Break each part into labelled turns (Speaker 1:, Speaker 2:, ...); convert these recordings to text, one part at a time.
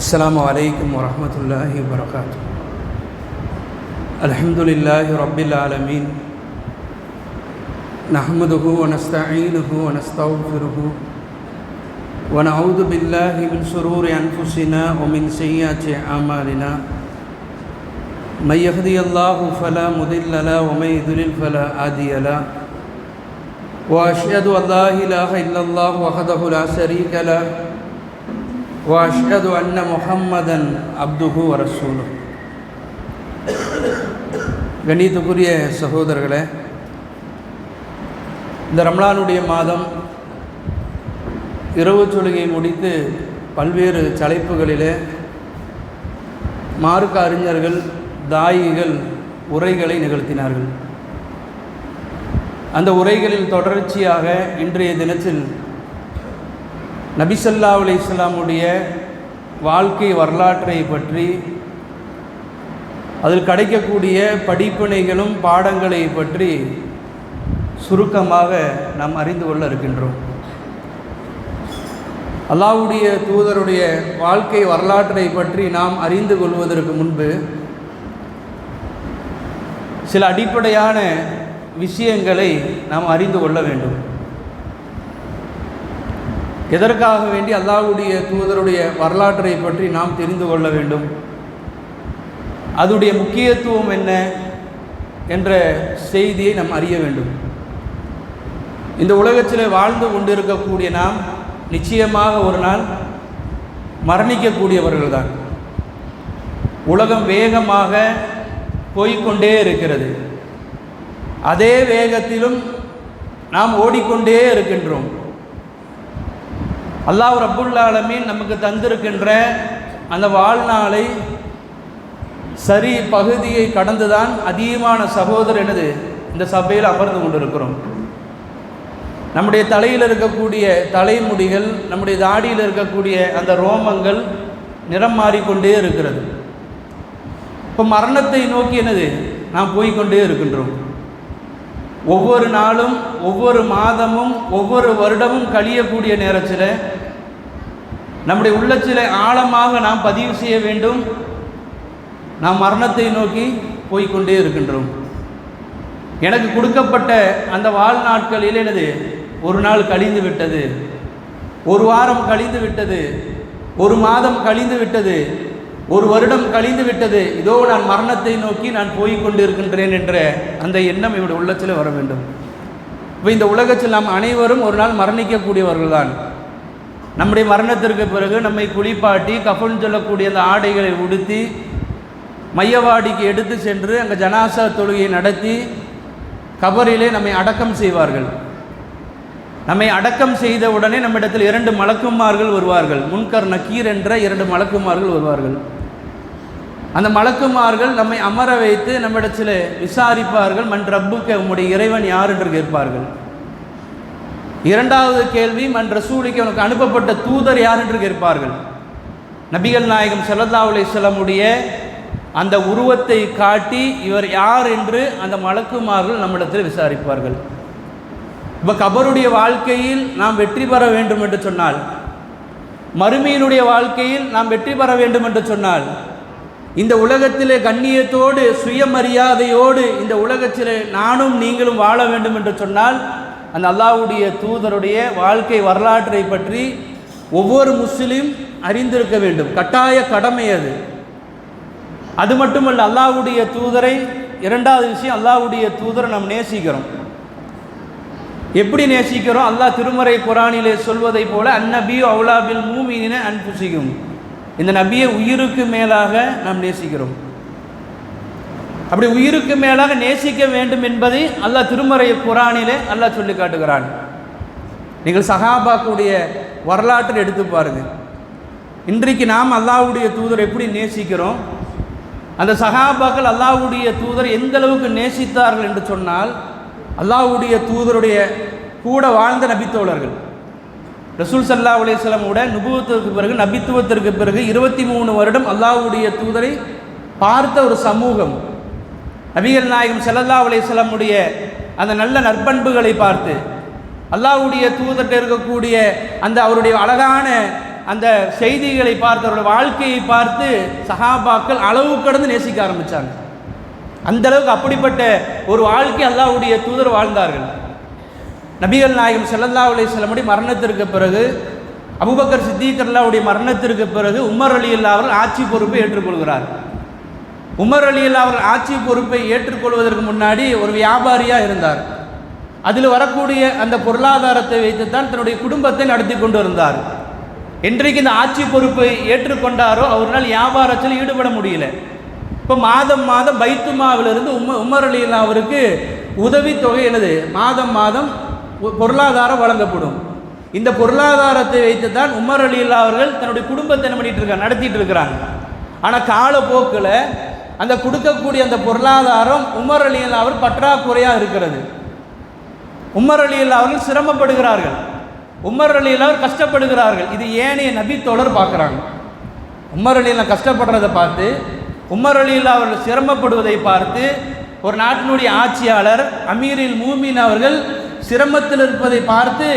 Speaker 1: السلام عليكم ورحمة الله وبركاته. الحمد لله رب العالمين. نحمده ونستعينه ونستغفره. ونعوذ بالله من شرور أنفسنا ومن سيئات أعمالنا. من يهدي الله فلا مضل له ومن يضلل فلا هادي له. وأشهد أن لا إله إلا الله وحده لا شريك له. واشهد ان محمدا عبده ورسوله கணித்துக்குரிய சகோதரர்களே இந்த ரம்லானுடைய மாதம் இரவு தொழுகை முடித்து பல்வேறு தலைப்புகளிலே மார்க்க அறிஞர்கள் தாயிகள் உரைகளை நிகழ்த்தினார்கள் அந்த உரைகளில் தொடர்ச்சியாக இன்றைய தினத்தில் நபிசல்லா அலி இஸ்லாமுடைய வாழ்க்கை வரலாற்றை பற்றி அதில் கிடைக்கக்கூடிய படிப்பினைகளும் பாடங்களை பற்றி சுருக்கமாக நாம் அறிந்து கொள்ள இருக்கின்றோம். அல்லாவுடைய தூதருடைய வாழ்க்கை வரலாற்றை பற்றி நாம் அறிந்து கொள்வதற்கு முன்பு சில அடிப்படையான விஷயங்களை நாம் அறிந்து கொள்ள வேண்டும். எதற்காக வேண்டி அல்லாஹுடைய தூதருடைய வரலாற்றை பற்றி நாம் தெரிந்து கொள்ள வேண்டும்? அதுடைய முக்கியத்துவம் என்ன என்ற செய்தியை நாம் அறிய வேண்டும். இந்த உலகத்தில் வாழ்ந்து கொண்டிருக்கக்கூடிய நாம் நிச்சயமாக ஒரு நாள் மரணிக்கக்கூடியவர்கள் தான் உலகம் வேகமாக போய்கொண்டே இருக்கிறது. அதே வேகத்திலும் நாம் ஓடிக்கொண்டே இருக்கின்றோம். அல்லாஹ் ரபுல்லாலமீன் நமக்கு தந்திருக்கின்ற அந்த வாழ்நாளை சரி பகுதியை கடந்துதான் அதிகமான சகோதரர் எனது இந்த சபையில் அமர்ந்து கொண்டிருக்கிறோம். நம்முடைய தலையில் இருக்கக்கூடிய தலைமுடிகள் நம்முடைய தாடியில் இருக்கக்கூடிய அந்த ரோமங்கள் நிறம் மாறிக்கொண்டே இருக்கிறது. இப்போ மரணத்தை நோக்கி என்னது? நாம் போய்கொண்டே இருக்கின்றோம். ஒவ்வொரு நாளும் ஒவ்வொரு மாதமும் ஒவ்வொரு வருடமும் கழியக்கூடிய நேரத்தில் நம்முடைய உள்ளத்திலே ஆழமாக நாம் பதிவு செய்ய வேண்டும். நாம் மரணத்தை நோக்கி போய்கொண்டே இருக்கின்றோம். எனக்கு கொடுக்கப்பட்ட அந்த வாழ்நாட்களில் எனது ஒரு நாள் கழிந்து விட்டது. ஒரு வாரம் கழிந்து விட்டது. ஒரு மாதம் கழிந்து விட்டது. ஒரு வருடம் கழிந்து விட்டது. இதோ நான் மரணத்தை நோக்கி நான் போய் இருக்கின்றேன் என்ற அந்த எண்ணம் இவருடைய உள்ளத்தில் வர வேண்டும். இப்போ இந்த உலகத்தில் நாம் அனைவரும் ஒரு நாள் மரணிக்கக்கூடியவர்கள் தான் நம்முடைய மரணத்திற்கு பிறகு நம்மை குளிப்பாட்டி கஃபன் சொல்லக்கூடிய அந்த ஆடைகளை உடுத்தி மையவாடிக்கு எடுத்து சென்று அங்கே ஜனாசா தொழுகையை நடத்தி கபரிலே நம்மை அடக்கம் செய்வார்கள். நம்மை அடக்கம் செய்த உடனே நம்மிடத்தில் இரண்டு மலக்குமார்கள் வருவார்கள். முன்கர் நக்கீர் என்ற இரண்டு மலக்குமார்கள் வருவார்கள். அந்த மலக்குமார்கள் நம்மை அமர வைத்து நம்மிடத்தில் விசாரிப்பார்கள். மண் ரப்புக்கு உம்முடைய இறைவன் யார்? என்று கேட்பார்கள். இரண்டாவது கேள்வி மன்ற ரசூலிக்கு உனக்கு அனுப்பப்பட்ட தூதர் யார் என்று கேட்பார்கள்? நபிகள் நாயகம் சல்லல்லா அலிஸ்லமுடைய அந்த உருவத்தை காட்டி இவர் யார் என்று அந்த மலக்குமார்கள் நம்மிடத்தில் விசாரிப்பார்கள். இப்போ கபருடைய வாழ்க்கையில் நாம் வெற்றி பெற வேண்டும் என்று சொன்னால் மறுமையினுடைய வாழ்க்கையில் நாம் வெற்றி பெற வேண்டும் என்று சொன்னால் இந்த உலகத்திலே கண்ணியத்தோடு சுயமரியாதையோடு இந்த உலகத்திலே நானும் நீங்களும் வாழ வேண்டும் என்று சொன்னால் அந்த அல்லாவுடைய தூதருடைய வாழ்க்கை வரலாற்றை பற்றி ஒவ்வொரு முஸ்லீம் அறிந்திருக்க வேண்டும். கட்டாய கடமை அது. அது மட்டுமல்ல அல்லாவுடைய தூதரை இரண்டாவது விஷயம் அல்லாவுடைய தூதரை நாம் நேசிக்கிறோம். எப்படி நேசிக்கிறோம்? அல்லாஹ் திருமறை குரானிலே சொல்வதை போல அந்நபியோ அவுலாபில் மூமின அன்புசிக்கும் இந்த நபியை உயிருக்கு மேலாக நாம் நேசிக்கிறோம். அப்படி உயிருக்கு மேலாக நேசிக்க வேண்டும் என்பதை அல்லாஹ் திருமறை குரானிலே அல்லாஹ் சொல்லி காட்டுகிறான். நீங்கள் சகாபாக்குடைய வரலாற்றில் எடுத்து பாருங்கள் இன்றைக்கு நாம் அல்லாவுடைய தூதர் எப்படி நேசிக்கிறோம்? அந்த சகாபாக்கள் அல்லாவுடைய தூதர் எந்த அளவுக்கு நேசித்தார்கள் என்று சொன்னால் அல்லாவுடைய தூதருடைய கூட வாழ்ந்த நபித்தோழர்கள். ரசூல் சல்லா கூட நுபுவத்திற்கு பிறகு நபித்துவத்திற்கு பிறகு இருபத்தி மூணு வருடம் அல்லாவுடைய தூதரை பார்த்த ஒரு சமூகம். நபிகள் நாயகம் சல்லல்லா செல்லமுடைய அந்த நல்ல நற்பண்புகளை பார்த்து அல்லாஹ்வுடைய தூதர்கிட்ட இருக்கக்கூடிய அந்த அவருடைய அழகான அந்த செய்திகளை பார்த்து அவருடைய வாழ்க்கையை பார்த்து சஹாபாக்கள் அளவு கடந்து நேசிக்க ஆரம்பித்தாங்க அந்த அளவுக்கு அப்படிப்பட்ட ஒரு வாழ்க்கை அல்லாவுடைய தூதர் வாழ்ந்தார்கள். நபிகள் நாயகம் செல்லல்லா அலைஹி மரணத்திற்கு பிறகு அபூபக்கர் சித்திகர்லாவுடைய மரணத்திற்கு பிறகு உமர் அலி அல்லா அவர்கள் ஆட்சி பொறுப்பை ஏற்றுக்கொள்கிறார். உமர் அலியில் அவர்கள் ஆட்சி பொறுப்பை ஏற்றுக்கொள்வதற்கு முன்னாடி ஒரு வியாபாரியாக இருந்தார். அதில் வரக்கூடிய அந்த பொருளாதாரத்தை வைத்துத்தான் தன்னுடைய குடும்பத்தை நடத்தி கொண்டு இருந்தார் என்றைக்கு இந்த ஆட்சி பொறுப்பை ஏற்றுக்கொண்டாரோ அவரால் வியாபாரத்தில் ஈடுபட முடியல. இப்போ மாதம் மாதம் பைத்துமாவிலிருந்து உம்ம உமர் அலி அவருக்கு உதவித்தொகை என்னது? மாதம் மாதம் பொருளாதாரம் வழங்கப்படும். இந்த பொருளாதாரத்தை வைத்து தான் உமர் அலி அவர்கள் தன்னுடைய குடும்பத்தை என்ன பண்ணிட்டு இருக்காங்க? நடத்திட்டு இருக்கிறாங்க. ஆனால் காலப்போக்கில் அந்த கொடுக்கக்கூடிய அந்த பொருளாதாரம் உமர் அலி அவர் பற்றாக்குறையாக இருக்கிறது. உமர் அலி அவர்கள் சிரமப்படுகிறார்கள். உமர் அலி அவர் கஷ்டப்படுகிறார்கள். இது ஏனைய நபி தொடர் பார்க்குறாங்க. உமர் அலி கஷ்டப்படுறதை பார்த்து உமர் அலி அவர்கள் சிரமப்படுவதை பார்த்து ஒரு நாட்டினுடைய ஆட்சியாளர் அமீரில் மூமின் அவர்கள் சிரமத்தில் இருப்பதை பார்த்து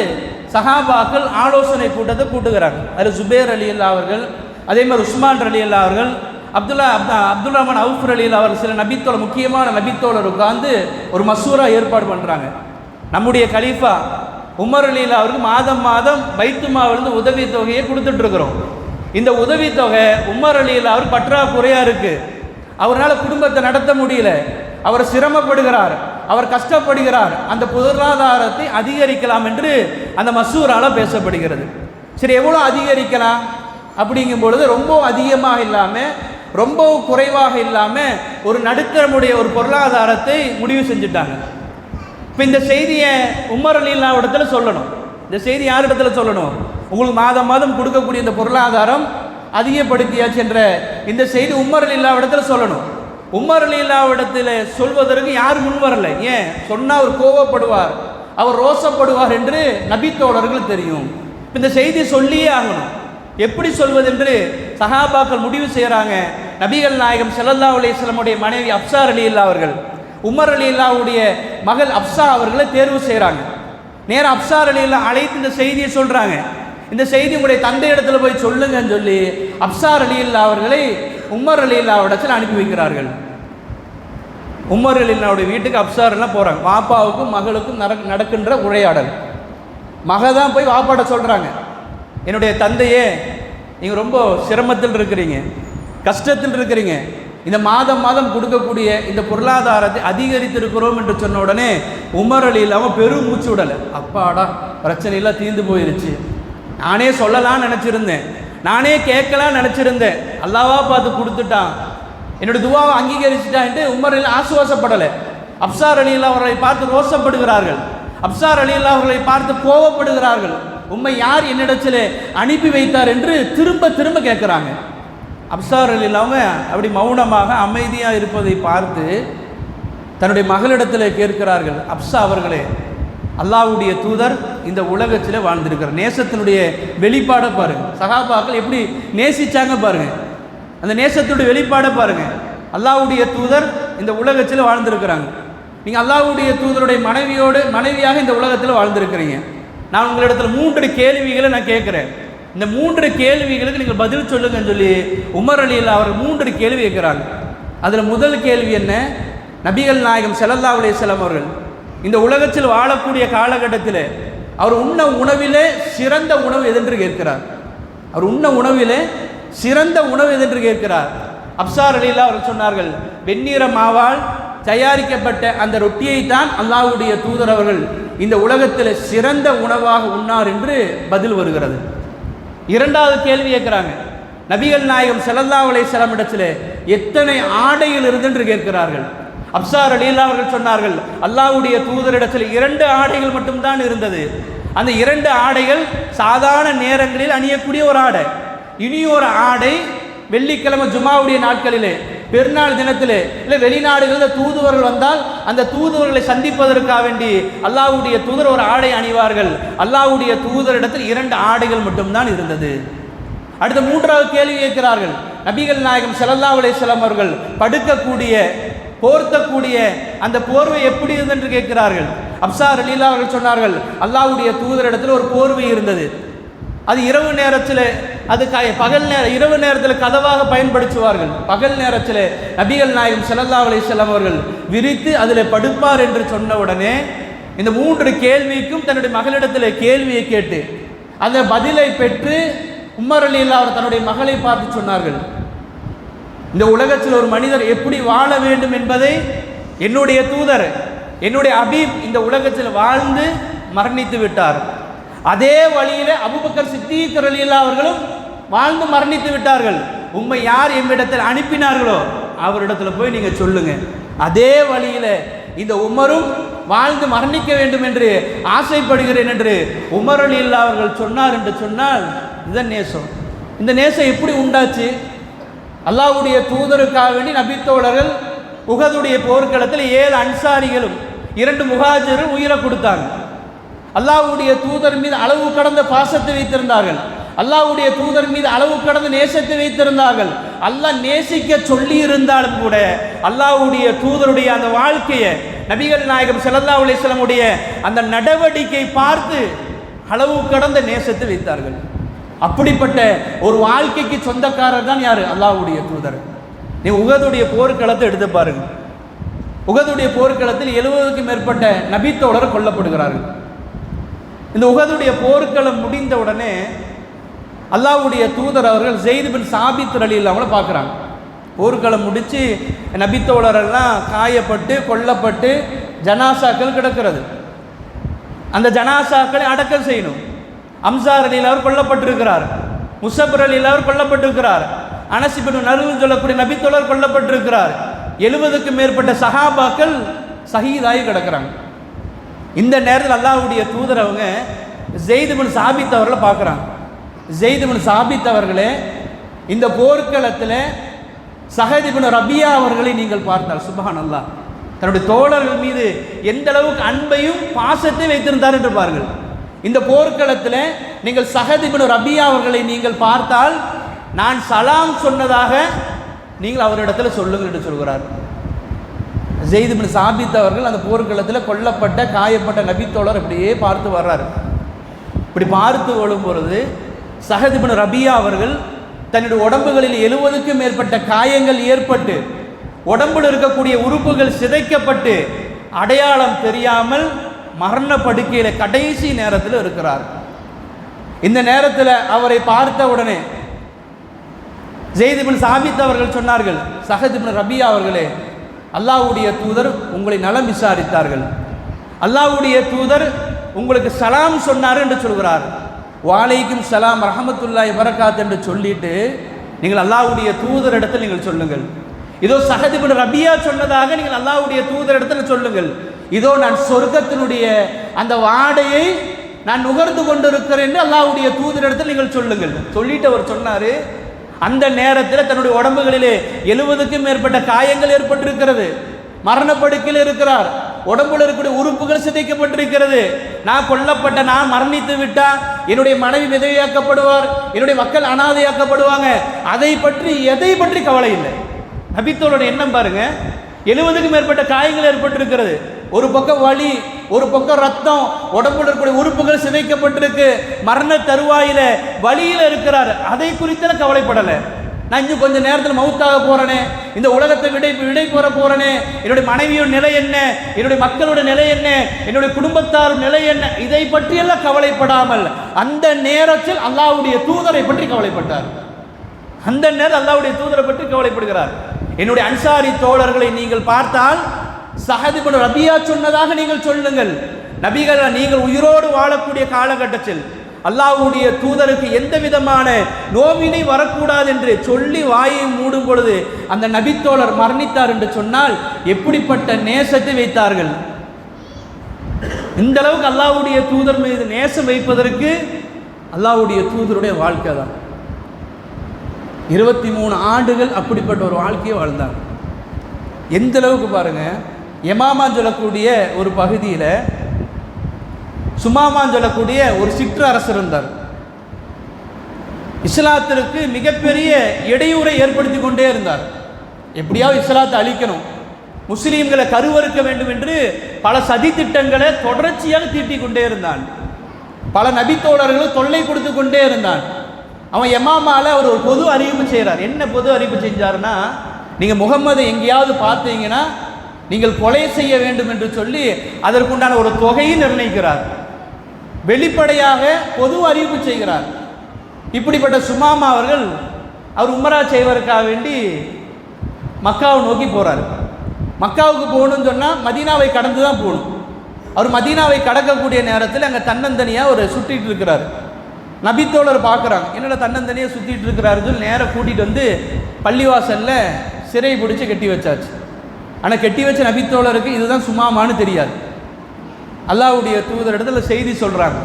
Speaker 1: சஹாபாக்கள் ஆலோசனை கூட்டத்தை கூட்டுகிறாங்க. அது சுபேர் அலி அல்லா அவர்கள் அதே மாதிரி உஸ்மான் அலி அல்லா அவர்கள் அப்துல்லா அப்தா அப்துல் ரஹ்மான் அவுஃபர் அலியில் அவர் சில நபித்தோழர் முக்கியமான நபித்தோழர் உட்கார்ந்து ஒரு மசூரா ஏற்பாடு பண்ணுறாங்க நம்முடைய கலீஃபா உமர் அலியில் அவருக்கு மாதம் மாதம் பைத்துமாவிலிருந்து உதவி தொகையை கொடுத்துட்ருக்குறோம். இந்த உதவித்தொகை உமர் அலியில் அவர் பற்றாக்குறையாக இருக்குது அவரால் குடும்பத்தை நடத்த முடியல. அவர் சிரமப்படுகிறார். அவர் கஷ்டப்படுகிறார். அந்த பொருளாதாரத்தை அதிகரிக்கலாம் என்று அந்த மசூரால் பேசப்படுகிறது. சரி எவ்வளோ அதிகரிக்கலாம்? அப்படிங்கும் பொழுது ரொம்ப அதிகமாக இல்லாமல் ரொம்ப குறைவாக இல்லாமல் ஒரு நடுத்தரமுடைய ஒரு பொருளாதாரத்தை முடிவு செஞ்சுட்டாங்க. இப்போ இந்த செய்தியை உமர் அலில்லா இடத்துல சொல்லணும். இந்த செய்தி யார் இடத்துல சொல்லணும்? உங்களுக்கு மாதம் மாதம் கொடுக்கக்கூடிய இந்த பொருளாதாரம் அதிகப்படுத்தியாச்சு என்ற இந்த செய்தி உமர் அலில்லா இடத்துல சொல்லணும். உமர் அலில்லா இடத்துல சொல்வதற்கு யார் முன் வரல? ஏன்? சொன்னால் அவர் கோவப்படுவார். அவர் ரோசப்படுவார் என்று நபித்தோழர்கள் தெரியும். இந்த செய்தி சொல்லியே ஆகணும். எப்படி சொல்வது என்று சஹாபாக்கள் முடிவு செய்கிறாங்க நபிகள் நாயகம் செல்லல்லா அலிஸ்லமுடைய மனைவி அப்சார் அலி அவர்கள் உமர் அலி இல்லாவுடைய மகள் அப்சா அவர்களை தேர்வு செய்கிறாங்க நேரம் அப்சார் அலி இல்லா அழைத்து இந்த செய்தியை சொல்கிறாங்க இந்த செய்தி உங்களுடைய தந்தை இடத்துல போய் சொல்லுங்கன்னு சொல்லி அப்சார் அலி இல்லா அவர்களை உமர் அலி இல்லாவிடத்தில் அனுப்பி வைக்கிறார்கள். உமர் அலி இல்லாவுடைய வீட்டுக்கு அப்சார்லாம் போகிறாங்க வாப்பாவுக்கும் மகளுக்கும் நடக் நடக்கின்ற உரையாடல். மக தான் போய் வாப்பாட்ட சொல்கிறாங்க என்னுடைய தந்தையே நீங்கள் ரொம்ப சிரமத்தில் இருக்கிறீங்க கஷ்டத்தில் இருக்கிறீங்க. இந்த மாதம் மாதம் கொடுக்கக்கூடிய இந்த பொருளாதாரத்தை அதிகரித்திருக்கிறோம் என்று சொன்ன உடனே உமர் அலி இல்லாமல் பெரும் மூச்சு விடலை. அப்பாடா பிரச்சனையெல்லாம் தீர்ந்து போயிருச்சு. நானே சொல்லலாம்னு நினச்சிருந்தேன். நானே கேட்கலாம்னு நினச்சிருந்தேன். அல்லாவா பார்த்து கொடுத்துட்டான். என்னோட துவாவை அங்கீகரிச்சுட்டான்ட்டு உமர் அலி ஆசுவாசப்படலை. அப்சார் அலி அவர்களை பார்த்து ரோசப்படுகிறார்கள். அப்சார் அலி அவர்களை பார்த்து கோவப்படுகிறார்கள். உம்மை யார் என்னிடத்தில் அனுப்பி வைத்தார் என்று திரும்ப திரும்ப கேட்குறாங்க. அப்சார் இல்லாமல் அப்படி மௌனமாக அமைதியாக இருப்பதை பார்த்து தன்னுடைய மகளிடத்தில் கேட்கிறார்கள் அப்சா அவர்களே அல்லாஹ்வுடைய தூதர் இந்த உலகத்தில் வாழ்ந்திருக்கிறார். நேசத்தினுடைய வெளிப்பாடை பாருங்கள் சகாபாக்கள் எப்படி நேசிச்சாங்க பாருங்கள் அந்த நேசத்தினுடைய வெளிப்பாடை பாருங்கள் அல்லாவுடைய தூதர் இந்த உலகத்தில் வாழ்ந்திருக்கிறாங்க. நீங்கள் அல்லாவுடைய தூதருடைய மனைவியோடு மனைவியாக இந்த உலகத்தில் வாழ்ந்திருக்கிறீங்க. நான் உங்களிடத்தில் மூன்று கேள்விகளை நான் கேட்குறேன். இந்த மூன்று கேள்விகளுக்கு நீங்கள் பதில் சொல்லுங்கன்னு சொல்லி உமர் அலியில் அவர் மூன்று கேள்வி கேட்குறாங்க. அதில் முதல் கேள்வி என்ன? நபிகள் நாயகம் செல்லல்லா அலைஹி அவர்கள் இந்த உலகத்தில் வாழக்கூடிய காலகட்டத்தில் அவர் உண்ண உணவிலே சிறந்த உணவு எதென்று கேட்கிறார்? அவர் உண்ண உணவிலே சிறந்த உணவு எதென்று கேட்கிறார்? அப்சார் அலிலா அவர்கள் சொன்னார்கள் வெந்நீர மாவால் தயாரிக்கப்பட்ட அந்த ரொட்டியை தான் அல்லாஹுடைய தூதர் அவர்கள் இந்த உலகத்தில் சிறந்த உணவாக உண்ணார் என்று பதில் வருகிறது. இரண்டாவது கேள்வி கேட்குறாங்க. நபிகள் நாயகம் செல்லல்லா அலைஹி செலமிடத்தில் எத்தனை ஆடைகள் இருந்தென்று கேட்கிறார்கள். அப்சார் அலீல்லா அவர்கள் சொன்னார்கள் அல்லாவுடைய தூதரிடத்தில் இரண்டு ஆடைகள் மட்டும்தான் இருந்தது. அந்த இரண்டு ஆடைகள் சாதாரண நேரங்களில் அணியக்கூடிய ஒரு ஆடை. இனி ஒரு ஆடை வெள்ளிக்கிழமை ஜுமாவுடைய நாட்களிலே பெருநாள் தினத்தில் இல்லை வெளிநாடுகளில் தூதுவர்கள் வந்தால் அந்த தூதுவர்களை சந்திப்பதற்காக வேண்டி அல்லாஹ்வுடைய தூதர் ஒரு ஆடை அணிவார்கள். அல்லாஹ்வுடைய தூதரிடத்தில் இரண்டு ஆடைகள் மட்டும்தான் இருந்தது. அடுத்த மூன்றாவது கேள்வி கேட்கிறார்கள். நபிகள் நாயகம் செல்லல்லா அலைஹி அவர்கள் படுக்கக்கூடிய போர்த்தக்கூடிய அந்த போர்வை எப்படி இருந்தது என்று கேட்கிறார்கள். அப்சார் அலீலா அவர்கள் சொன்னார்கள் அல்லாவுடைய தூதரிடத்தில் ஒரு போர்வை இருந்தது. அது இரவு நேரத்தில் அது க பகல் நேர இரவு நேரத்தில் கதவாக பயன்படுத்துவார்கள். பகல் நேரத்தில் நபிகள் நாயகம் செல்லல்லா அலி செல்லம் அவர்கள் விரித்து அதில் படுப்பார் என்று சொன்ன உடனே இந்த மூன்று கேள்விக்கும் தன்னுடைய மகளிடத்தில் கேள்வியை கேட்டு அந்த பதிலை பெற்று உம்மர் அலி அவர் தன்னுடைய மகளை பார்த்து சொன்னார்கள். இந்த உலகத்தில் ஒரு மனிதர் எப்படி வாழ வேண்டும் என்பதை என்னுடைய தூதர் என்னுடைய அபீப் இந்த உலகத்தில் வாழ்ந்து மரணித்து விட்டார். அதே வழியில் அபுபக்கர் சித்தீக்கர் அலில்லா அவர்களும் வாழ்ந்து மரணித்து விட்டார்கள். உண்மை யார் எம்மிடத்தில் அனுப்பினார்களோ அவரிடத்தில் போய் நீங்கள் சொல்லுங்க. அதே வழியில் இந்த உமரும் வாழ்ந்து மரணிக்க வேண்டும் என்று ஆசைப்படுகிறேன் என்று உமர் அலில்லா அவர்கள் சொன்னார் என்று சொன்னால் இதுதான் நேசம். இந்த நேசம் எப்படி உண்டாச்சு? அல்லாவுடைய தூதருக்காக வேண்டி நபித்தோழர்கள் உகதுடைய போர்க்களத்தில் ஏழு அன்சாரிகளும் இரண்டு முகாஜரும் உயிரை கொடுத்தாங்க. அல்லாவுடைய தூதர் மீது அளவு கடந்த பாசத்தை வைத்திருந்தார்கள். அல்லாவுடைய தூதர் மீது அளவு கடந்த நேசத்தை வைத்திருந்தார்கள். அல்லாஹ் நேசிக்க சொல்லி இருந்தாலும் கூட அல்லாவுடைய தூதருடைய அந்த வாழ்க்கையை நபிகள் நாயகம் செல்லல்லா அலிஸ்லமுடைய அந்த நடவடிக்கை பார்த்து அளவு கடந்த நேசத்தை வைத்தார்கள். அப்படிப்பட்ட ஒரு வாழ்க்கைக்கு சொந்தக்காரர் தான் யாரு? அல்லாவுடைய தூதர். நீ உகதுடைய போர்க்களத்தை எடுத்து பாருங்க. உகதுடைய போர்க்களத்தில் எழுபதுக்கும் மேற்பட்ட நபித்தோழர் கொல்லப்படுகிறார்கள். இந்த உகதுடைய போர்க்களம் முடிந்த உடனே அல்லாவுடைய தூதர் அவர்கள் ஜெயிது பின் சாபித் அலி அவங்கள பார்க்குறாங்க. போர்க்களம் முடித்து நபித்தோழரெல்லாம் காயப்பட்டு கொல்லப்பட்டு ஜனாசாக்கள் கிடக்கிறது. அந்த ஜனாசாக்களை அடக்கம் செய்யணும். அம்சார் அலியில் அவர் கொல்லப்பட்டிருக்கிறார். முசபர் அலியில் அவர் கொல்லப்பட்டிருக்கிறார். அனசிபின் நறுவு சொல்லக்கூடிய நபித்தோழர் கொல்லப்பட்டிருக்கிறார். எழுபதுக்கும் மேற்பட்ட சஹாபாக்கள் சஹீதாகி கிடக்கிறாங்க. இந்த நேரத்தில் அல்லாவுடைய தூதர் அவங்க ஜெய்துமன் பின் சாபித் அவர்களை பார்க்குறாங்க. ஜெய்துமன் சாபித் அவர்களே இந்த போர்க்களத்தில் சஹதி ரபியா அவர்களை நீங்கள் பார்த்தார் சுபஹான் அல்லா தன்னுடைய தோழர்கள் மீது எந்த அளவுக்கு அன்பையும் பாசத்தையும் வைத்திருந்தார் என்று பாருங்கள். இந்த போர்க்களத்தில் நீங்கள் சஹதி ரபியா அவர்களை நீங்கள் பார்த்தால் நான் சலாம் சொன்னதாக நீங்கள் அவரிடத்தில் சொல்லுங்கள் என்று சொல்கிறார். ஜெயித் பின் சாபித் அவர்கள் அந்த போர்க்களத்தில் கொல்லப்பட்ட காயப்பட்ட நபித்தோழர் அப்படியே பார்த்து வர்றாரு. இப்படி பார்த்து வரும் பொழுது சஹதிபின் ரபியா அவர்கள் தன்னுடைய உடம்புகளில் எழுபதுக்கும் மேற்பட்ட காயங்கள் ஏற்பட்டு உடம்பில் இருக்கக்கூடிய உறுப்புகள் சிதைக்கப்பட்டு அடையாளம் தெரியாமல் மரண படுக்கையில் கடைசி நேரத்தில் இருக்கிறார். இந்த நேரத்தில் அவரை பார்த்த உடனே ஜெய்திபின் சாபித் அவர்கள் சொன்னார்கள் சஹதிபின் ரபியா அவர்களே அல்லாஹ்வுடைய தூதர் உங்களை நலம் விசாரித்தார்கள். அல்லாஹ்வுடைய தூதர் உங்களுக்கு சலாம் சொன்னார் என்று சொல்கிறார். வாலைக்கும் சலாம் ரஹமத்துல்லாய் வரகாத் என்று சொல்லிட்டு நீங்கள் அல்லாஹுடைய தூதர் இடத்தில் நீங்கள் சொல்லுங்கள். இதோ சஹத் ரபியா சொன்னதாக நீங்கள் அல்லாவுடைய தூதர் இடத்துல சொல்லுங்கள். இதோ நான் சொர்க்கத்தினுடைய அந்த வாடையை நான் நுகர்ந்து கொண்டிருக்கிறேன் என்று அல்லாஹுடைய தூதர் இடத்தில் நீங்கள் சொல்லுங்கள். சொல்லிட்டு அவர் சொன்னார் அந்த நேரத்தில் தன்னுடைய உடம்புகளிலே எழுபதுக்கும் மேற்பட்ட காயங்கள் ஏற்பட்டிருக்கிறது. மரணப்படுக்கையில் இருக்கிறார். உடம்புல இருக்கக்கூடிய உறுப்புகள் சிதைக்கப்பட்டிருக்கிறது. நான் கொல்லப்பட்ட நான் மரணித்து விட்டா என்னுடைய மனைவி விதவியாக்கப்படுவார் என்னுடைய மக்கள் அனாதையாக்கப்படுவாங்க. அதை பற்றி எதை பற்றி கவலை இல்லை. நபித்தோட எண்ணம் பாருங்க. எழுபதுக்கும் மேற்பட்ட காயங்கள் ஏற்பட்டிருக்கிறது. ஒரு பக்கம் வலி ஒரு பக்கம் ரத்தம் உடம்புல இருக்கக்கூடிய உறுப்புகள் சிதைக்கப்பட்டிருக்கு. மரண தருவாயில வழியில் இருக்கிறார். அதை குறித்து கவலைப்படலை. நான் இன்னும் கொஞ்சம் நேரத்தில் மவுத்தாக போகிறேனே இந்த உலகத்தை விடை விடை போற போறேனே. என்னுடைய மனைவியோட நிலை என்ன? என்னுடைய மக்களோட நிலை என்ன? என்னுடைய குடும்பத்தார் நிலை என்ன? இதை பற்றியெல்லாம் கவலைப்படாமல் அந்த நேரத்தில் அல்லாவுடைய தூதரை பற்றி கவலைப்பட்டார். அந்த நேரம் அல்லாவுடைய தூதரை பற்றி கவலைப்படுகிறார். என்னுடைய அன்சாரி தோழர்களை நீங்கள் பார்த்தால் சஹதிபன் ரபியா சொன்னதாக நீங்கள் சொல்லுங்கள். நபிகள் நீங்கள் உயிரோடு வாழக்கூடிய காலகட்டத்தில் அல்லாஹ்வுடைய தூதருக்கு எந்த விதமான நோவினை வரக்கூடாது என்று சொல்லி வாயை மூடும் பொழுது அந்த நபித்தோழர் மரணித்தார் என்று சொன்னால் எப்படிப்பட்ட நேசத்தை வைத்தார்கள்? இந்த அளவுக்கு அல்லாஹ்வுடைய தூதர் மீது நேசம் வைப்பதற்கு அல்லாஹ்வுடைய தூதருடைய வாழ்க்கை தான் இருபத்தி மூணு ஆண்டுகள் அப்படிப்பட்ட ஒரு வாழ்க்கையை வாழ்ந்தாங்க எந்த அளவுக்கு பாருங்க எமாமான்னு சொல்லக்கூடிய ஒரு பகுதியில் சுமாமான்னு சொல்லக்கூடிய ஒரு சிற்றரசர் இருந்தார். இஸ்லாத்திற்கு மிகப்பெரிய இடையூறை ஏற்படுத்தி கொண்டே இருந்தார். எப்படியாவது இஸ்லாத்தை அழிக்கணும். முஸ்லீம்களை கருவறுக்க வேண்டும் என்று பல சதி திட்டங்களை தொடர்ச்சியாக தீட்டிக் கொண்டே இருந்தான். பல நபித்தோழர்களும் தொல்லை கொடுத்து கொண்டே இருந்தான். அவன் எமாமால அவர் ஒரு பொது அறிவிப்பு செய்கிறார் என்ன பொது அறிவிப்பு செஞ்சாருன்னா நீங்கள் முகம்மதை எங்கேயாவது பார்த்தீங்கன்னா நீங்கள் கொலை செய்ய வேண்டும் என்று சொல்லி அதற்குண்டான ஒரு தொகையை நிர்ணயிக்கிறார். வெளிப்படையாக பொது அறிவிப்பு செய்கிறார். இப்படிப்பட்ட சுமாமா அவர்கள் அவர் உமரா செய்வதற்காக வேண்டி மக்காவை நோக்கி போகிறார் மக்காவுக்கு போகணும்னு சொன்னால் மதீனாவை கடந்து தான் போகணும். அவர் மதீனாவை கடக்கக்கூடிய நேரத்தில் அங்கே தன்னந்தனியாக ஒரு சுற்றிட்டு இருக்கிறார். நபித்தோழர் பார்க்குறாங்க என்னடா தன்னந்தனியாக சுற்றிட்டு இருக்கிறாருன்னு நேராக கூட்டிகிட்டு வந்து பள்ளிவாசலில் சிறை பிடிச்சி கட்டி வச்சாச்சு. ஆனால் கட்டி வச்ச நபித்தோழருக்கு இதுதான் சுமாமான்னு தெரியாது. அல்லாவுடைய தூதர் இடத்துல செய்தி சொல்கிறாங்க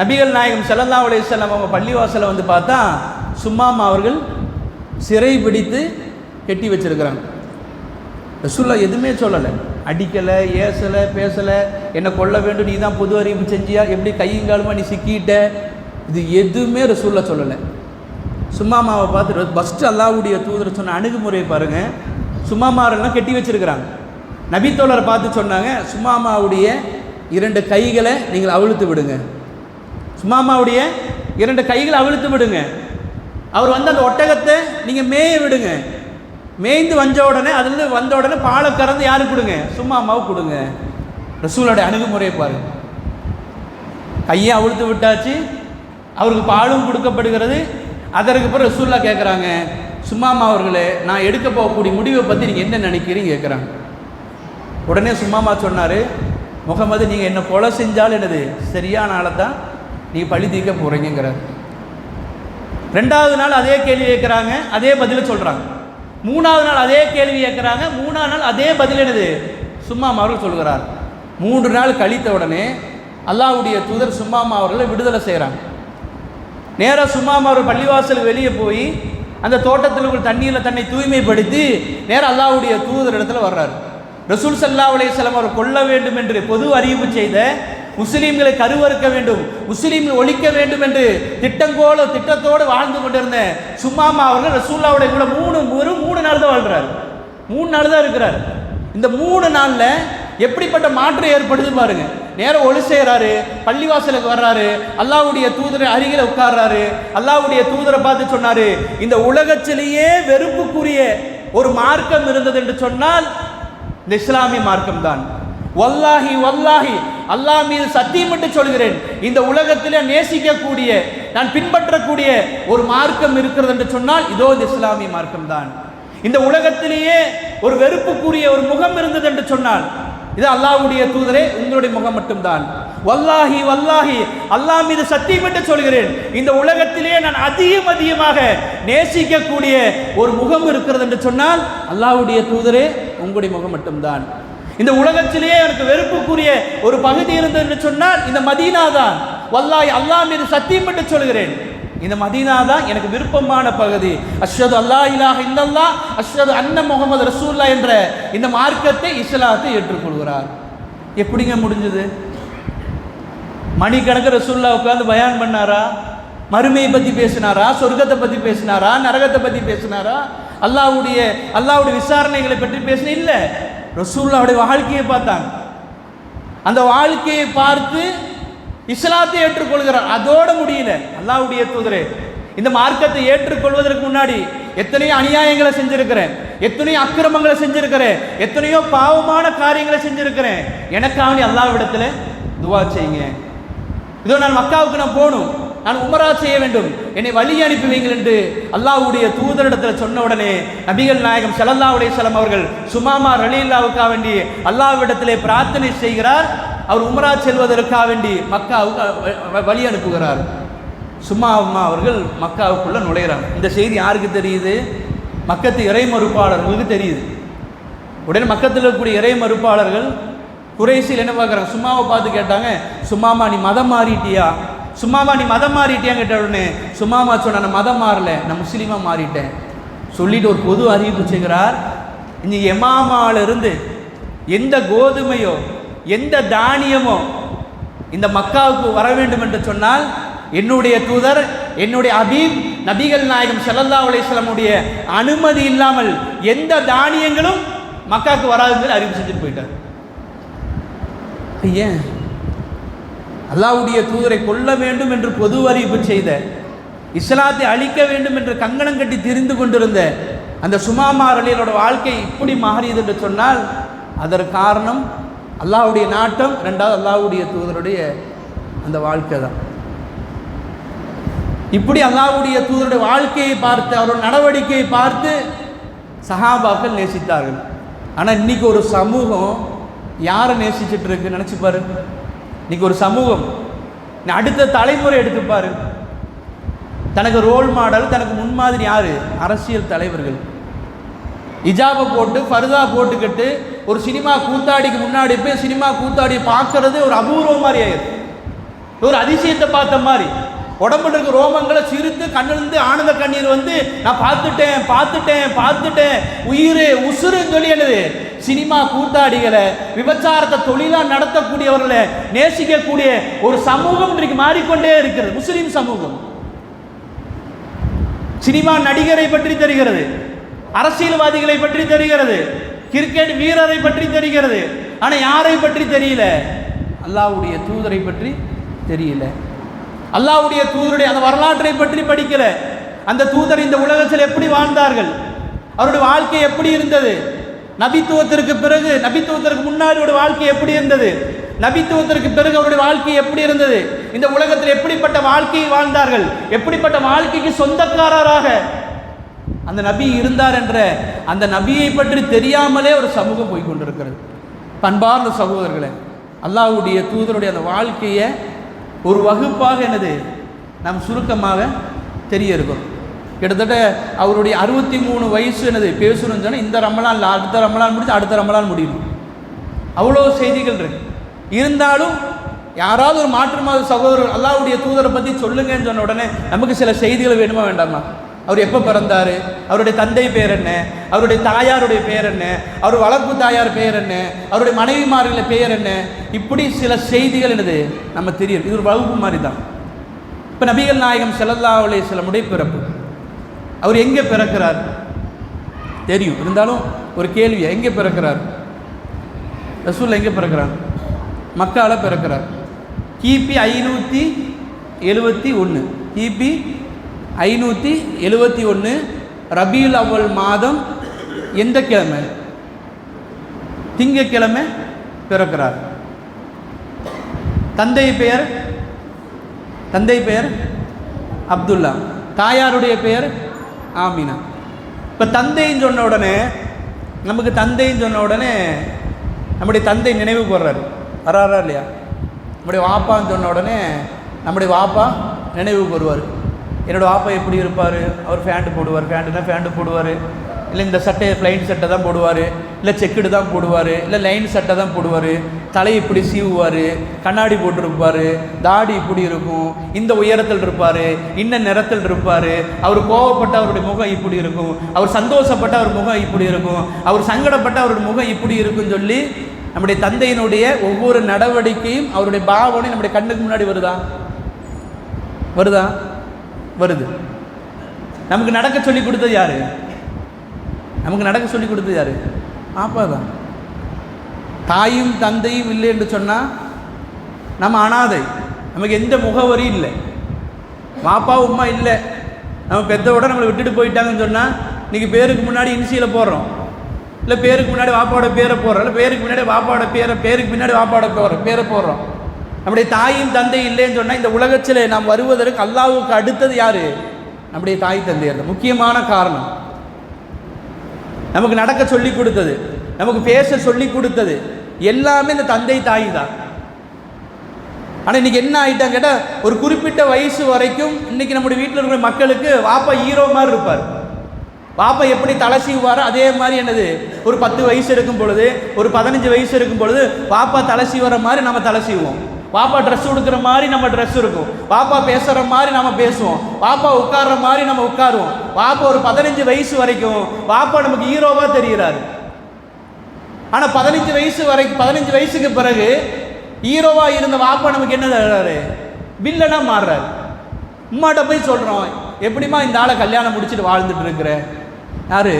Speaker 1: நபிகள் நாயகம் செல்லல்லா அலைஹி அவங்க பள்ளிவாசலை வந்து பார்த்தா சும்மாமா அவர்கள் சிறை பிடித்து கட்டி வச்சிருக்கிறாங்க. ரசூல்லா எதுவுமே சொல்லலை. அடிக்கலை ஏசலை பேசலை என்னை கொல்ல வேண்டும் நீ தான் பொது அறிவு செஞ்சியா? எப்படி கையங்காலமாக நீ சிக்கிட்ட? இது எதுவுமே ரசூலில் சொல்லலை. சும்மாமாவை பார்த்து ஃபஸ்ட்டு அல்லாவுடைய தூதர் சொன்ன அணுகுமுறையை பாருங்கள் சும்மாமாரெல்லாம் கட்டி வச்சிருக்கிறாங்க. நபித்தோழரை பார்த்து சொன்னாங்க சும்மாமாவுடைய இரண்டு கைகளை நீங்கள் அவிழ்த்து விடுங்க. சும்மாமாவுடைய இரண்டு கைகளை அவிழ்த்து விடுங்க. அவர் வந்து அந்த ஒட்டகத்தை நீங்கள் மேய விடுங்க. மேய்ந்து வந்த உடனே அதுலேருந்து வந்த உடனே பாலை கறந்து யாருக்கு கொடுங்க? சும்மாமாவுக்கு கொடுங்க. ரசூலோட அணுகுமுறையை பாருங்க. கையை அவிழ்த்து விட்டாச்சு. அவருக்கு பாலும் கொடுக்கப்படுகிறது. அதற்கு பிறகு ரசூல்லா கேட்குறாங்க சும்மாமா அவர்களே நான் எடுக்க போகக்கூடிய முடிவை பற்றி நீங்கள் என்ன நினைக்கிறீங்க கேட்குறாங்க உடனே சும்மாமா சொன்னார் முகமது நீங்கள் என்ன கொலை செஞ்சாலும் என்னது? சரியான ஆளை தான் நீங்கள் பழி தீர்க்க போகிறீங்கிறார் ரெண்டாவது நாள் அதே கேள்வி கேட்குறாங்க அதே பதில் சொல்கிறாங்க மூணாவது நாள் அதே கேள்வி கேட்குறாங்க மூணாவது நாள் அதே பதில் என்னது? சும்மாமா அவர்கள் சொல்கிறார் மூன்று நாள் கழித்த உடனே அல்லாஹ்வுடைய தூதர் சும்மாமா அவர்களை விடுதலை செய்கிறாங்க நேராக சும்மாமா அவர் பள்ளிவாசல் வெளியே போய் அந்த தோட்டத்தில் உள்ள தண்ணீரில் தன்னை தூய்மைப்படுத்தி நேராக அல்லாவுடைய தூதர் இடத்துல வர்றாரு. ரசூல் சல்லா அலையம் அவர் கொல்ல வேண்டும் என்று பொது அறிவிப்பு செய்த முஸ்லீம்களை கருவறுக்க வேண்டும் முஸ்லீம்கள் ஒழிக்க வேண்டும் என்று திட்டங்கோல திட்டத்தோடு வாழ்ந்து கொண்டிருந்த சும்மாமா அவர்கள் ரசூல்லாவுடைய கூட மூணு ஒரு மூணு நாள் தான் வாழ்கிறார் மூணு நாள் தான் இருக்கிறார். இந்த மூணு நாளில் எப்படிப்பட்ட மாற்றம் ஏற்படுது பாருங்க. நேரம் ஒளி செய்கிறாரு பள்ளிவாசலுக்கு வர்றாரு அல்லாவுடைய தூதரை அருகில் உட்கார்றாரு அல்லாவுடைய தூதரை பார்த்து சொன்னாரு இந்த உலகத்திலேயே வெறுப்புக்குரிய ஒரு மார்க்கம் இருந்தது என்று சொன்னால் இந்த இஸ்லாமிய மார்க்கம் தான் வல்லாஹி வல்லாஹி அல்லாஹ் மீது சத்தியம் சத்தியமிட்டு சொல்கிறேன். இந்த உலகத்திலே நேசிக்கக்கூடிய நான் பின்பற்றக்கூடிய ஒரு மார்க்கம் இருக்கிறது என்று சொன்னால் இதோ இந்த இஸ்லாமிய மார்க்கம் தான் இந்த உலகத்திலேயே ஒரு வெறுப்புக்குரிய ஒரு முகம் இருந்தது என்று சொன்னால் இது அல்லாஹ்வுடைய தூதரே உங்களுடைய முகம் மட்டும்தான். வல்லாஹி வல்லாஹி அல்லாஹ் மீது சத்தியமிட்டு சொல்கிறேன். இந்த உலகத்திலே நான் அதிகம் அதிகமாக நேசிக்கக்கூடிய ஒரு முகம் இருக்கிறது என்று சொன்னால் அல்லாஹ்வுடைய தூதரே உங்களுடைய முகம் மட்டும்தான். இந்த உலகத்திலேயே எனக்கு வெறுப்புக்குரிய ஒரு பகுதி இருந்தது என்று சொன்னால் இந்த மதீனா தான் வல்லாஹி அல்லாஹ் மீது சத்தியமிட்டு சொல்கிறேன். இந்த மதீனா தான் எனக்கு விருப்பமான பகுதி. அஷ்ஹது அல்லா இலாக இல்லல்லா அஷ்ஹது அன்ன முகமது ரசூல்லா என்ற இந்த மார்க்கத்தை இஸ்லாத்தை ஏற்றுக்கொள்கிறார். எப்படிங்க முடிஞ்சது? மணிக்கணக்கு ரசூல்லா உட்காந்து பயான் பண்ணாரா? மறுமையை பற்றி பேசினாரா? சொர்க்கத்தை பற்றி பேசினாரா? நரகத்தை பற்றி பேசினாரா? அல்லாவுடைய அல்லாவுடைய விசாரணைகளை பற்றி பேசின இல்லை. ரசூல்லாவுடைய வாழ்க்கையை பார்த்தாங்க. அந்த வாழ்க்கையை பார்த்து இஸ்லாத்தை ஏற்றுக்கொள்கிறார் அதோட முடியல. அல்லாவுடைய தூதரே இந்த மார்க்கத்தை ஏற்றுக்கொள்வதற்கு முன்னாடி எத்தனையோ அநியாயங்களை செஞ்சிருக்கிறேன். எத்தனையோ அக்கிரமங்களை செஞ்சிருக்கிறேன். எத்தனையோ பாவமான காரியங்களை செஞ்சிருக்கிறேன். எனக்காக அல்லாவிடத்தில் துவா செய்யுங்க. இதோ நான் மக்காவுக்கு நான் போகணும். நான் உமரா செய்ய வேண்டும். என்னை வழி அனுப்புவீங்கள் என்று அல்லாவுடைய தூதரிடத்தில் சொன்ன உடனே நபிகள் நாயகம் சலல்லாவுடைய அலைஹி அவர்கள் சுமாமா ரலீல்லாவுக்காக வேண்டி அல்லாவிடத்திலே பிரார்த்தனை செய்கிறார். அவர் உமரா செல்வதற்காக வேண்டி மக்காவுக்கு வ- வழி அனுப்புகிறார். சும்மா அம்மா அவர்கள் மக்காவுக்குள்ளே நுழையிறாங்க. இந்த செய்தி யாருக்கு தெரியுது? மக்கத்து இறை மறுப்பாளர்களுக்கு தெரியுது. உடனே மக்கத்தில் இருக்கக்கூடிய இறை மறுப்பாளர்கள் குறைசியில் என்ன பார்க்குறாங்க? சும்மாவை பார்த்து கேட்டாங்க சும்மாமா நீ மதம் மாறிட்டியா? சும்மாமா நீ மதம் மாறிட்டியான்னு கேட்ட உடனே சும்மாமா சொன்ன நான் மதம் மாறல நான் முஸ்லீமாக மாறிட்டேன். சொல்லிட்டு ஒரு பொது அறிவிப்பு செய்கிறார். இங்கே எமாமாவிலிருந்து எந்த கோதுமையோ எந்த தானியமோ இந்த மக்காவுக்கு வர வேண்டும் என்று சொன்னால் என்னுடைய தூதர் என்னுடைய அபீப் நபிகள் நாயகம் ஸல்லல்லாஹு அலைஹி அனுமதி இல்லாமல் எந்த தானியங்களும் மக்காவுக்கு வராதுங்கிற அறிவு செஞ்சுட்டு போயிட்டார். ஏன்? அல்லாவுடைய தூதரை கொல்ல வேண்டும் என்று பொது அறிவிப்பு செய்த இஸ்லாத்தை அழிக்க வேண்டும் என்று கங்கணம் கட்டி திரிந்து கொண்டிருந்த அந்த சுமாமா வாழ்க்கை இப்படி மாறியது என்று சொன்னால் அதற்கு காரணம் அல்லாஹுடைய நாட்டம் ரெண்டாவது அல்லாஹுடைய தூதருடைய அந்த வாழ்க்கை தான். இப்படி அல்லாஹுடைய தூதருடைய வாழ்க்கையை பார்த்து அவரோட நடவடிக்கையை பார்த்து சஹாபாக்கள் நேசித்தார்கள். ஆனால் இன்னைக்கு ஒரு சமூகம் யாரை நேசிச்சுட்டு இருக்கு நினச்சி பாரு. இன்னைக்கு ஒரு சமூகம். அடுத்த தலைமுறை எடுத்துப்பாரு தனக்கு ரோல் மாடல் தனக்கு முன்மாதிரி யார்? அரசியல் தலைவர்கள். இஜாபை போட்டு ஃபர்தா போட்டுக்கிட்டு ஒரு சினிமா கூத்தாடிக்கு முன்னாடி போய் சினிமா கூத்தாடி பார்க்கறது ஒரு அபூர்வம் மாதிரி ஆயிடுது. ஒரு அதிசயத்தை பார்த்த மாதிரி. உடம்புல இருக்க ரோமங்களை சிரித்து கண்ணிலிருந்து ஆனந்த கண்ணீர் வந்து நான் பார்த்துட்டேன் பார்த்துட்டேன் பார்த்துட்டேன். உயிர் உசுருன்னு சொல்லி என்னது? சினிமா கூத்தாடிகளை விபச்சாரத்தை தொழிலாக நடத்தக்கூடியவர்களை நேசிக்கக்கூடிய ஒரு சமூகம் இன்றைக்கு மாறிக்கொண்டே இருக்கிறது. முஸ்லீம் சமூகம். சினிமா நடிகரை பற்றி தெரிகிறது. அரசியல்வாதிகளை பற்றி தெரிகிறது. கிரிக்கெட் வீரரை பற்றி தெரிகிறது. ஆனால் யாரை பற்றி தெரியல? அல்லாவுடைய தூதரை பற்றி தெரியல. அல்லாவுடைய தூதருடைய அந்த வரலாற்றை பற்றி படிக்கல. அந்த தூதர் இந்த உலகத்தில் எப்படி வாழ்ந்தார்கள்? அவருடைய வாழ்க்கை எப்படி இருந்தது? நபித்துவத்திற்கு பிறகு நபித்துவத்திற்கு முன்னாடி ஒரு வாழ்க்கை எப்படி இருந்தது? நபித்துவத்திற்கு பிறகு அவருடைய வாழ்க்கை எப்படி இருந்தது? இந்த உலகத்தில் எப்படிப்பட்ட வாழ்க்கையை வாழ்ந்தார்கள்? எப்படிப்பட்ட வாழ்க்கைக்கு சொந்தக்காரராக அந்த நபி இருந்தார் என்ற அந்த நபியை பற்றி தெரியாமலே ஒரு சமூகம் போய்கொண்டிருக்கிறது பண்பார்ந்த சகோதரர்களை அல்லாஹுடைய தூதருடைய அந்த வாழ்க்கையை ஒரு வகுப்பாக என்னது? நாம் சுருக்கமாக தெரிய இருக்கிறோம் கிட்டத்தட்ட அவருடைய அறுபத்தி மூணு வயசு என்னது? பேசணும்னு சொன்னால் இந்த ரமலான் இல்லை அடுத்த ரமலான் முடிச்சு அடுத்த ரமலான் முடியும் அவ்வளோ செய்திகள் இருக்கு. இருந்தாலும் யாராவது ஒரு மாற்று மாத சகோதரர் அல்லாவுடைய தூதரை பற்றி சொல்லுங்கன்னு சொன்ன உடனே நமக்கு சில செய்திகள் வேணுமா வேண்டாமா? அவர் எப்போ பிறந்தார்? அவருடைய தந்தை பேர் என்ன? அவருடைய தாயாருடைய பேர் என்ன? அவர் வளர்ப்பு தாயார் பேர் என்ன? அவருடைய மனைவிமார்கள பெயர் என்ன? இப்படி சில செய்திகள் என்னது? நம்ம தெரியும். இது ஒரு வகுப்பு மாதிரி தான் இப்போ நபிகள் நாயகம் ஸல்லல்லாஹு சில வஸல்லமுடைய பிறப்பு. அவர் எங்கே பிறக்கிறார்? தெரியும். இருந்தாலும் ஒரு கேள்வி எங்கே பிறக்கிறார்? ரசூல் எங்கே பிறக்கிறார் மக்கால பிறக்கிறார். கிபி ஐநூற்றி எழுபத்தி ஒன்று கிபி ஐநூற்றி எழுபத்தி ஒன்று ரபியுல் அவ்வல் மாதம் எந்த கிழமை திங்கக்கிழமை பிறக்கிறார். தந்தை பெயர்? தந்தை பெயர்? அப்துல்லா. தாயாருடைய பெயர்? ஆமினா. இப்போ தந்தைன்னு சொன்ன உடனே நமக்கு தந்தைன்னு சொன்ன உடனே நம்முடைய தந்தை நினைவு போடுறாரு. வராரா இல்லையா? நம்முடைய வாப்பான்னு சொன்ன உடனே நம்முடைய வாப்பா நினைவு கூறுவார் என்னோடய வாப்பா எப்படி இருப்பார்? அவர் ஃபேண்ட்டு போடுவார். ஃபேண்ட்டுனா ஃபேண்ட்டு போடுவார். இல்லை இந்த சட்டை ப்ளைன் சட்டை தான் போடுவார். இல்லை செக்குடு தான் போடுவார். இல்லை லைன் சட்டை தான் போடுவார். தலை இப்படி சீவுவார். கண்ணாடி போட்டிருப்பார். தாடி இப்படி இருக்கும். இந்த உயரத்தில் இருப்பார். இன்ன நிறத்தில் இருப்பார். அவர் கோவப்பட்ட அவருடைய முகம் இப்படி இருக்கும். அவர் சந்தோஷப்பட்ட அவர் முகம் இப்படி இருக்கும். அவர் சங்கடப்பட்ட அவருடைய முகம் இப்படி இருக்குன்னு சொல்லி நம்முடைய தந்தையினுடைய ஒவ்வொரு நடவடிக்கையும் அவருடைய பாவனையும் நம்முடைய கண்ணுக்கு முன்னாடி வருதா? வருதா? வருது. நமக்கு நடக்க சொல்லி கொடுத்தது யார்? நமக்கு நடக்க சொல்லி கொடுத்தது யார்? பாப்பா தான். தாயும் தந்தையும் இல்லை என்று சொன்னால் நம்ம அனாதை. நமக்கு எந்த முகவரியும் இல்லை. பாப்பா உமா இல்லை. நம்ம பெத்தோட நம்மளை விட்டுட்டு போயிட்டாங்கன்னு சொன்னால் இன்றைக்கி பேருக்கு முன்னாடி இன்சியில் போடுறோம். இல்லை பேருக்கு முன்னாடி வாப்பாவோட பேரை போடுறோம். இல்லை பேருக்கு முன்னாடி வாப்பாவோட பேரை பேருக்கு பின்னாடி வாப்பாவோட போகிறோம் பேரை போடுறோம். நம்முடைய தாயும் தந்தை இல்லைன்னு சொன்னால் இந்த உலகத்தில் நாம் வருவதற்கு அல்லாவுக்கு அடுத்தது யார்? நம்முடைய தாய் தந்தையர் முக்கியமான காரணம். நமக்கு நடக்க சொல்லி கொடுத்தது. நமக்கு பேச சொல்லி கொடுத்தது. எல்லாமே இந்த தந்தை தாய் தான். ஆனால் இன்றைக்கி என்ன ஆகிட்டாங்க கேட்டால் ஒரு குறிப்பிட்ட வயசு வரைக்கும் இன்றைக்கி நம்முடைய வீட்டில் இருக்கிற மக்களுக்கு வாப்பா ஹீரோ மாதிரி இருப்பார். வாப்பா எப்படி தலை சீவாரோ அதே மாதிரி என்னது? ஒரு பத்து வயசு இருக்கும் பொழுது ஒரு பதினஞ்சு வயசு இருக்கும் பொழுது வாப்பா தலை சீவர மாதிரி நம்ம தலை சீவோம் பாப்பா ட்ரெஸ் உடுக்கிற மாதிரி நம்ம ட்ரெஸ் இருக்கும். பாப்பா பேசுகிற மாதிரி நம்ம பேசுவோம். பாப்பா உட்கார்ற மாதிரி நம்ம உட்காருவோம். பாப்பா ஒரு பதினஞ்சு வயசு வரைக்கும் பாப்பா நமக்கு ஹீரோவாக தெரிகிறாரு ஆனால் பதினஞ்சு வயசு வரைக்கும் பதினஞ்சு வயசுக்கு பிறகு ஹீரோவாக இருந்த வாப்பா நமக்கு என்ன தர்றாரு வில்லனாக மாறுறாரு. உம்மாட்ட போய் சொல்கிறோம் எப்படிம்மா இந்த ஆளை கல்யாணம் முடிச்சுட்டு வாழ்ந்துட்டு இருக்கிற? யாரு?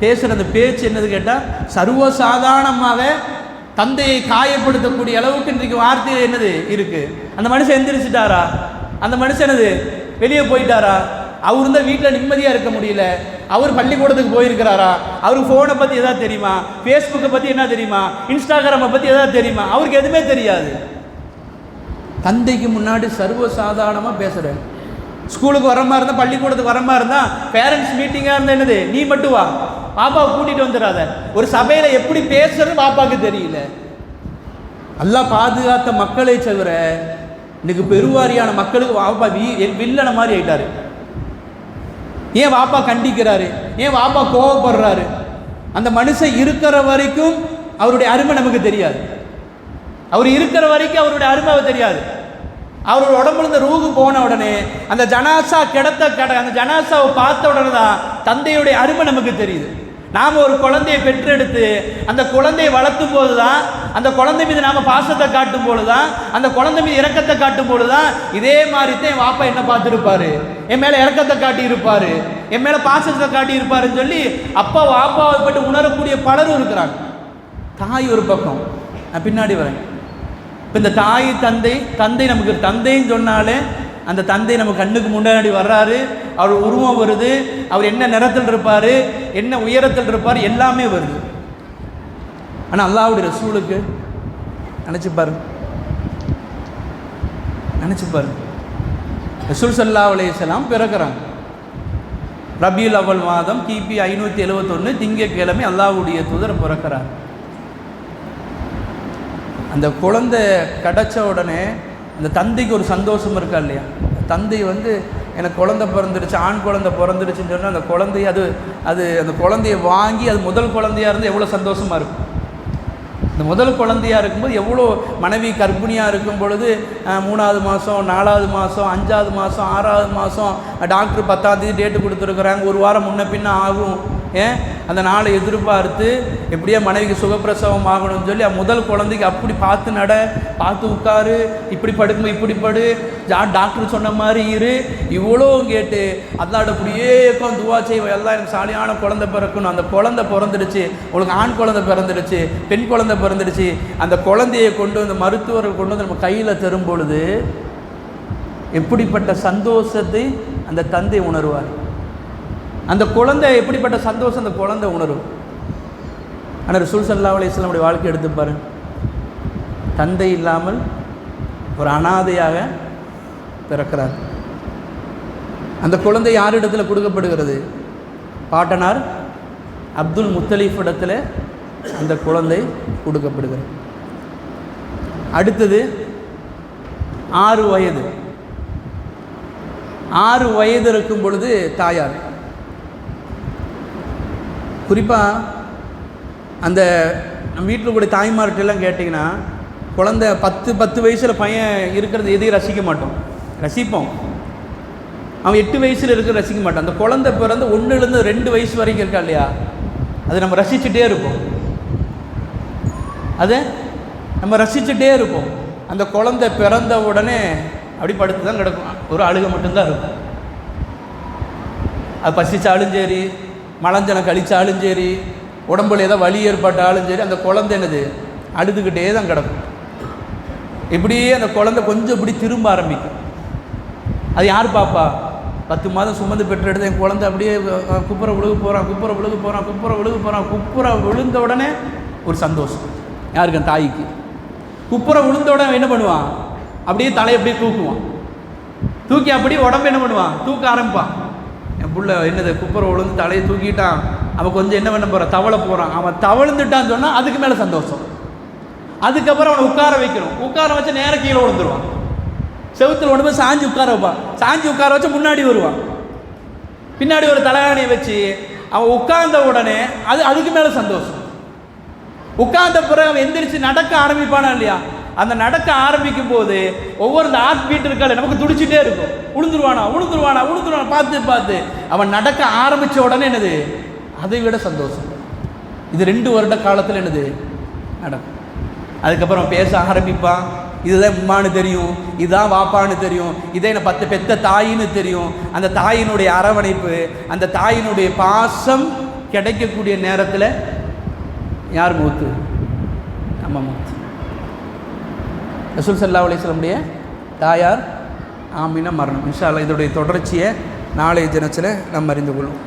Speaker 1: பேசுகிற அந்த பேச்சு என்னது கேட்டால் சர்வசாதாரணமாக தந்தையை காயப்படுத்தக்கூடிய அளவுக்கு இன்றைக்கு வார்த்தை என்னது இருக்குது அந்த மனுஷன் எந்திரிச்சிட்டாரா? அந்த மனுஷன் என்னது? வெளியே போயிட்டாரா? அவர் இருந்தால் வீட்டில் நிம்மதியாக இருக்க முடியல. அவர் பள்ளிக்கூடத்துக்கு போயிருக்கிறாரா? அவருக்கு ஃபோனை பற்றி எதாவது தெரியுமா? ஃபேஸ்புக்கை பற்றி என்ன தெரியுமா? இன்ஸ்டாகிராமை பற்றி எதாவது தெரியுமா? அவருக்கு எதுவுமே தெரியாது. தந்தைக்கு முன்னாடி சர்வ சாதாரணமாக பேசுகிறேன் ஸ்கூலுக்கு வர மாதிரி இருந்தால் பள்ளிக்கூடத்துக்கு வர மாதிரி இருந்தால் பேரண்ட்ஸ் மீட்டிங்காக இருந்தால் என்னது? நீ மட்டும் வா பாப்பாவை கூட்டிகிட்டு வந்துடாத ஒரு சபையில் எப்படி பேசுறது பாப்பாவுக்கு தெரியல. நல்லா பாதுகாத்த மக்களை தவிர இன்னைக்கு பெருவாரியான மக்களுக்கு வாப்பா வீ வில்லனை மாதிரி ஆயிட்டாரு. ஏன் வாப்பா கண்டிக்கிறாரு? ஏன் வாப்பா கோவப்படுறாரு? அந்த மனுஷன் இருக்கிற வரைக்கும் அவருடைய அருமை நமக்கு தெரியாது. அவர் இருக்கிற வரைக்கும் அவருடைய அருமை தெரியாது. அவரோட உடம்புல இருந்த ரூகு போன உடனே அந்த ஜனாசா கிடத்த கட அந்த ஜனாசாவை பார்த்த உடனே தான் தந்தையுடைய அருமை நமக்கு தெரியுது. நாம் ஒரு குழந்தையை பெற்றெடுத்து அந்த குழந்தையை வளர்த்தும் போது தான் அந்த குழந்தை மீது நாம் பாசத்தை காட்டும் பொழுது தான் அந்த குழந்தை மீது இறக்கத்தை காட்டும் பொழுது தான் இதே மாதிரி தான் என் வாப்பா என்ன பார்த்துருப்பாரு. என் மேலே இறக்கத்தை காட்டியிருப்பார். என் மேலே பாசத்தை காட்டி இருப்பாருன்னு சொல்லி அப்பா வாப்பாவை பட்டு உணரக்கூடிய பலரும் இருக்கிறாங்க. தாய் ஒரு பக்கம். நான் பின்னாடி வரேன். இப்போ இந்த தாய் தந்தை தந்தை நமக்கு தந்தைன்னு சொன்னாலே அந்த தந்தை நம்ம கண்ணுக்கு முன்னாடி வர்றாரு. அவர் உருவம் வருது. அவர் என்ன நிறத்தில் இருப்பார்? என்ன உயரத்தில் இருப்பார்? எல்லாமே வருது. ஆனால் அல்லாவுடைய ரசூலுக்கு நினச்சி பாரு நினச்சி பாரு ரசூல் சல்லா அலையலாம் பிறக்கிறாங்க. ரபியுல் அவல் மாதம் கிபி ஐநூற்றி எழுபத்தொன்று திங்கக்கிழமை அல்லாவுடைய தூதர் பிறக்கிறார். அந்த குழந்தை கிடச்ச உடனே இந்த தந்தைக்கு ஒரு சந்தோஷம் இருக்கா இல்லையா? தந்தை வந்து எனக்கு குழந்தை பிறந்துருச்சு ஆண் குழந்தை பிறந்துருச்சுன்னு சொன்னால் அந்த குழந்தைய அது அது அந்த குழந்தைய வாங்கி அது முதல் குழந்தையா இருந்து எவ்வளோ சந்தோஷமாக இருக்கும்? இந்த முதல் குழந்தையா இருக்கும்போது எவ்வளோ மனைவி கர்ப்பிணியாக இருக்கும் பொழுது மூணாவது மாதம் நாலாவது மாதம் அஞ்சாவது மாதம் ஆறாவது மாதம் டாக்டர் பத்தாந்தேதி டேட்டு கொடுத்துருக்குறாங்க ஒரு வாரம் முன்ன பின்ன ஆகும். ஏன்? அந்த நாளை எதிர்பார்த்து எப்படியா மனைவிக்கு சுகப்பிரசவம் ஆகணும்னு சொல்லி முதல் குழந்தைக்கு அப்படி பார்த்து நட பார்த்து உட்காரு இப்படி படுக்கும் இப்படி படு ஜா- டாக்டர் சொன்ன மாதிரி இரு. இவ்வளோ கேட்டு அல்லாட அப்படியே இருக்கும் துவா செய்வோம் எல்லாம் எனக்கு சாலியான குழந்தை பிறக்கணும். அந்த குழந்தை பிறந்துடுச்சு. உங்களுக்கு ஆண் குழந்தை பிறந்துடுச்சு பெண் குழந்தை பிறந்துடுச்சு. அந்த குழந்தையை கொண்டு வந்து மருத்துவர்கள் கொண்டு வந்து நம்ம கையில் தரும் பொழுது எப்படிப்பட்ட சந்தோஷத்தை அந்த தந்தை உணர்வார்? அந்த குழந்தை எப்படிப்பட்ட சந்தோஷம் அந்த குழந்தை உணரும்? ஆனால் ரசூல் சல்லா அலிஸ்லாமுடைய வாழ்க்கை எடுத்து பாரு. தந்தை இல்லாமல் ஒரு அனாதையாக பிறக்கிறார். அந்த குழந்தை யாரிடத்தில் கொடுக்கப்படுகிறது? பாட்டனார் அப்துல் முத்தலீஃப் இடத்துல அந்த குழந்தை கொடுக்கப்படுகிறது. அடுத்தது ஆறு வயது. ஆறு வயது இருக்கும் பொழுது தாயார். குறிப்பாக அந்த நம்ம வீட்டில் கூட தாய்மார்கிட்டலாம் கேட்டிங்கன்னா குழந்தை பத்து பத்து வயசில் பையன் இருக்கிறது எதையும் ரசிக்க மாட்டோம். ரசிப்போம். அவன் எட்டு வயசில் இருக்கிற ரசிக்க மாட்டான். அந்த குழந்தை பிறந்து ஒன்றுலேருந்து ரெண்டு வயசு வரைக்கும் இருக்கா இல்லையா? அது நம்ம ரசிச்சுட்டே இருப்போம். அதை நம்ம ரசிச்சுட்டே இருப்போம். அந்த குழந்தை பிறந்த உடனே அப்படி படுத்து தான் கிடக்கும். ஒரு அழுகை மட்டும்தான் இருக்கும். அது பசிச்சாலும் சரி மலஞ்சனம் கழிச்சாலும் சரி உடம்புல ஏதோ வலி ஏற்பட்டாலும் சரி அந்த குழந்தை என்னது? அழுதுகிட்டே தான் கிடக்கும். இப்படியே அந்த குழந்தை கொஞ்சம் இப்படி திரும்ப ஆரம்பிக்கும். அது யார் பாப்பா? பத்து மாதம் சுமந்து பெற்றெடுத்த என் குழந்தை அப்படியே குப்புற விழுகு போகிறான் குப்புற விழுகு போகிறான் குப்புற விழுகு போகிறான் குப்புற விழுந்த உடனே ஒரு சந்தோஷம். யாருக்கு? தாய்க்கு. குப்புற விழுந்த உடனே என்ன பண்ணுவான்? அப்படியே தலையை அப்படியே தூக்குவான். தூக்கி அப்படியே உடம்பு என்ன பண்ணுவான்? தூக்க ஆரம்பிப்பான். புள்ள என்னது குப்பரை விழுந்து தலையை தூக்கிட்டான். அவன் கொஞ்சம் என்ன பண்ண போகிறான் தவளை போகிறான் அவன் தவழ்ந்துட்டான்னு சொன்னால் அதுக்கு மேலே சந்தோஷம். அதுக்கப்புறம் அவனை உட்கார வைக்கணும். உட்கார வச்சு நேர கீழே விழுந்துருவான். செவுத்துல கொண்டு போய் சாஞ்சி உட்கார வைப்பான். சாஞ்சி உட்கார வச்சு முன்னாடி வருவான். பின்னாடி ஒரு தலையாணியை வச்சு அவன் உட்கார்ந்த உடனே அது அதுக்கு மேலே சந்தோஷம். உட்கார்ந்த பிறகு அவன் எந்திரிச்சு நடக்க ஆரம்பிப்பானா இல்லையா? அந்த நடக்க ஆரம்பிக்கும் போது ஒவ்வொரு இந்த ஹார்ட் பீட் இருக்காது நமக்கு துடிச்சிட்டே இருக்கும். உளுந்துருவானா உளுந்துருவானா உளுந்துருவானா பார்த்து பார்த்து. அவன் நடக்க ஆரம்பித்த உடனே என்னது? அதை விட சந்தோஷம். இது ரெண்டு வருட காலத்தில் என்னது? நடக்கும். அதுக்கப்புறம் பேச ஆரம்பிப்பான். இதுதான் உம்மான்னு தெரியும் இதுதான் வாப்பான்னு தெரியும் இதே என்ன பத்து பெத்த தாயின்னு தெரியும். அந்த தாயினுடைய அரவணைப்பு அந்த தாயினுடைய பாசம் கிடைக்கக்கூடிய நேரத்தில் யார் மூத்து? நம்ம மூத்து. ரசூல் சல்லா அலிஸ்லமுடைய தாயார் ஆமினா மரணம். இன்ஷா அல்லா இதோடைய தொடர்ச்சியை நாளைய தினத்தில் நம்ம அறிந்து கொள்வோம்.